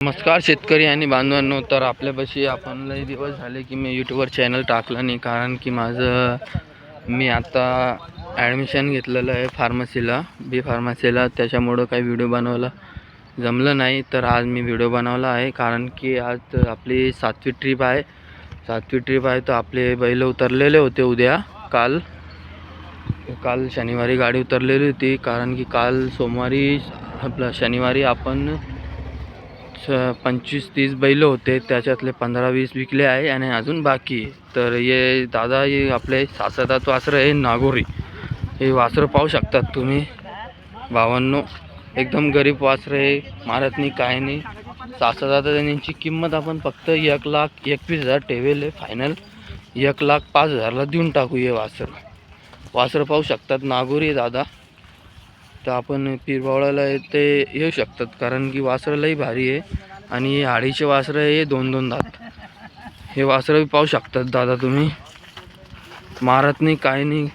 नमस्कार शेतकरी आणि बांधवांनो तर आपल्यापाशी आपण लई दिवस झाले की मी यूट्यूबवर चॅनल टाकलं नाही कारण की माझं मी आता ॲडमिशन घेतलेलं आहे फार्मसीला बी फार्मसीला त्याच्यामुळं काही व्हिडिओ बनवायला जमलं नाही तर आज मी व्हिडिओ बनवला आहे कारण की आज आपली सातवी ट्रिप आहे. सातवी ट्रिप आहे तर आपले बैल उतरलेले होते उद्या काल. काल शनिवारी गाडी उतरलेली होती कारण की काल सोमवारी आपलं शनिवारी आपण पंचवीस तीस बैल होते त्याच्यातले पंधरा वीस विकले आहे आणि अजून बाकी आहे. तर हे दादा हे आपले सासदात वासरं आहे नागोरी. हे वासरं पाहू शकतात तुम्ही. भावांनो एकदम गरीब वासरं आहे मारत नाही काय नाही. सासादात यांची किंमत आपण फक्त एक लाख एकवीस हजार ठेवेल आहे फायनल एक लाख पाच हजारला देऊन टाकू हे वासरं. वासरं पाहू शकतात नागोरी आहे दादा. तर आपण पिरबावळाला ते येऊ शकतात. कारण की वासरं लई भारी आहे. आणि हे हाडीचे वासरं हे दोन दोन दात. हे वासरं बी पाहू शकतात दादा तुम्ही. मारत नाही काय नाही.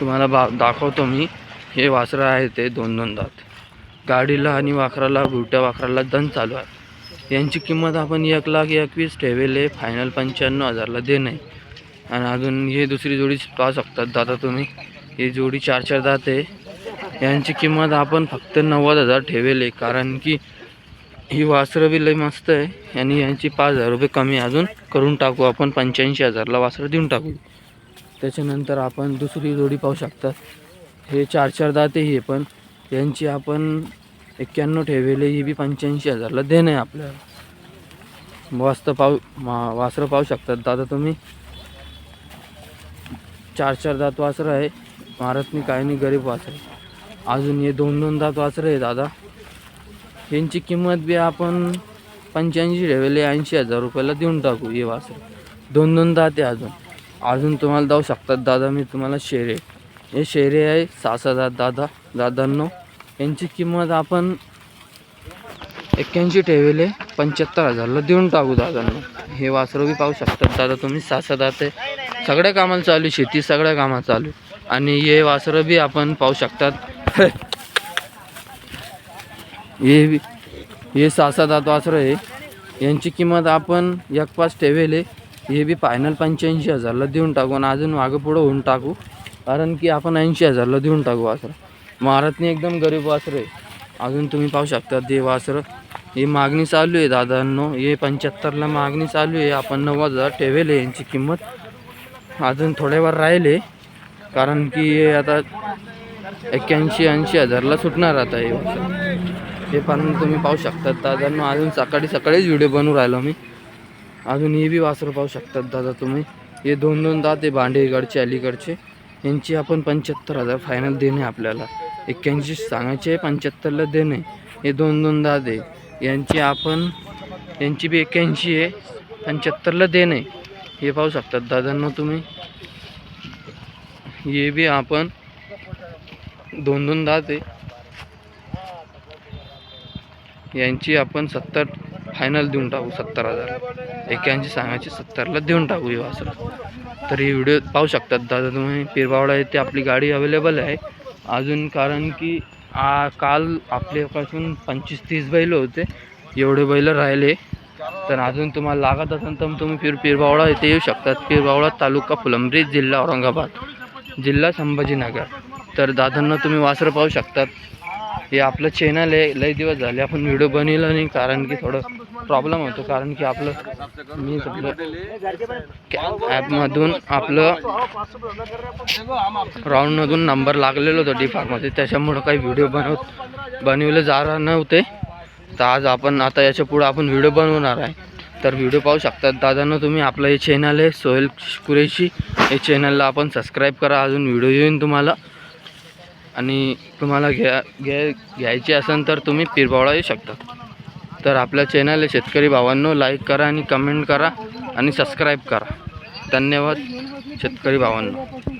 तुम्हाला बा दाखवतो मी. हे वासरं आहे ते दोन दोन दात. गाडीला आणि वाखराला बुट्या वाखराला दन चालू आहे. यांची किंमत आपण एक लाख एकवीस ठेवेले फायनल पंच्याण्णव हजारला देणे आणि अजून हे दुसरी जोडी पाहू शकतात दादा तुम्ही. ही जोडी चार चार दात आहे. यांची किंमत आपण फक्त नव्वद हजार ठेवेल आहे. कारण की ही वासरं बी लई मस्त आहे आणि यांची पाच हजार रुपये कमी अजून करून टाकू आपण. पंच्याऐंशी हजारला वासरं देऊन टाकू. त्याच्यानंतर आपण दुसरी जोडी पाहू शकतात हे चार चार दात आहे हे पण. यांची आपण एक्क्याण्णव ठेवेले ही बी पंच्याऐंशी हजारला देणं आहे आपल्याला. वास्त पाहू मा वासरं पाहू शकतात दादा तुम्ही? चार चार दात वासरं आहे. मारत नाही काय नाही गरीब वाचरे अजून हे दोन दोन दात वासरं आहे दादा. यांची किंमत बी आपण पंच्याऐंशी ठेवले ऐंशी हजार रुपयाला देऊन टाकू हे वासरे दोन दोन दात आहे अजून. अजून तुम्हाला जाऊ शकतात दादा मी तुम्हाला शेरे हे शेरे आहे सहा हजार दादा दादांनो. यांची किंमत आपण एक्क्याऐंशी ठेवले पंच्याहत्तर हजारला देऊन टाकू दादांनो. हे वासरं बी पाहू शकतात दादा तुम्ही सहा हजार ते सगळ्या कामाला चालू आहे, शेती सगळ्या कामाला चालू आहे. आणि हे वासरं बी आपण पाहू शकतात. हे बी- हे सहा सात वासरं आहे. यांची किंमत आपण एक पाच ठेवेले हे बी फायनल पंच्याऐंशी हजारला देऊन टाकू आणि अजून मागं पुढं होऊन टाकू. कारण की आपण ऐंशी हजारला देऊन टाकू वासरं. महारातनी एकदम गरीब वासरं आहे. अजून तुम्ही पाहू शकता ते वासरं. ही मागणी चालू आहे दादांनो. हे पंच्याहत्तरला मागणी चालू आहे. आपण नव्वद हजार ठेवेले यांची किंमत. अजून थोड्यावर राहिले. कारण की हे आता एक्क्याऐंशी ऐंशी हजारला सुटणार आता हे हे पण तुम्ही पाहू शकतात. दादांनो अजून सकाळी सकाळीच व्हिडिओ बनवू राहिलो मी. अजून हे बी वासरं पाहू शकतात दादा तुम्ही. हे दोन दोन दात आहे भांडेगडचे अलीकडचे. यांची आपण पंच्याहत्तर हजार फायनल देणे आपल्याला. एक्क्याऐंशी सांगायचे पंच्याहत्तरला देणे हे दोन दोन दात आहे. यांची आपण यांची बी एक्क्याऐंशी आहे. पंच्याहत्तरला देणे हे पाहू शकतात दादांना तुम्ही. ये बी आपण दोन दोन दात आहे. यांची आपण सत्तर फायनल देऊन टाकू सत्तर हजार. एक्क्याऐंशी सांगायची सत्तरला देऊन टाकू हे तर हे व्हिडिओ पाहू शकतात दादा तुम्ही. पिरबावडा येथे आपली गाडी अवेलेबल आहे. अजून कारण की आ काल आपल्यापासून पंचवीस तीस बैल होते. एवढे बैल राहिले. तर अजून तुम्हाला लागत असेल तर तुम्ही फिर पिरबावडा येथे येऊ शकतात. पिरबावडा तालुका फुलंब्री जिल्हा औरंगाबाद. जिल्हा संभाजीनगर. तर दादांना तुम्ही वासरं पाहू शकतात. हे आपलं चॅनल आहे. लई दिवस झाले आपण व्हिडिओ बनवला नाही कारण की थोडं प्रॉब्लेम होतो. कारण की आपलं मी आपलं ॲपमधून आपलं राऊंडमधून नंबर लागलेलो होतो डी फार्ममध्ये त्याच्यामुळं काही व्हिडिओ बनवत बनवले जाणार नव्हते. तर आज आपण आता याच्या पुढं आपण व्हिडिओ बनवणार आहे. तर व्हिडिओ पाहू शकतात दादांना तुम्ही आपलं हे चॅनल आहे सोहेल कुरेशी. हे चॅनलला आपण सबस्क्राईब करा. अजून व्हिडिओ येईन तुम्हाला. आणि तुम्हाला घ्या घ्या घ्यायची असेल तर तुम्ही पिरबावळा येऊ शकता. तर आपल्या चॅनल आहे शेतकरी भावांनो लाईक करा आणि कमेंट करा आणि सबस्क्राईब करा. धन्यवाद शेतकरी भावांनो.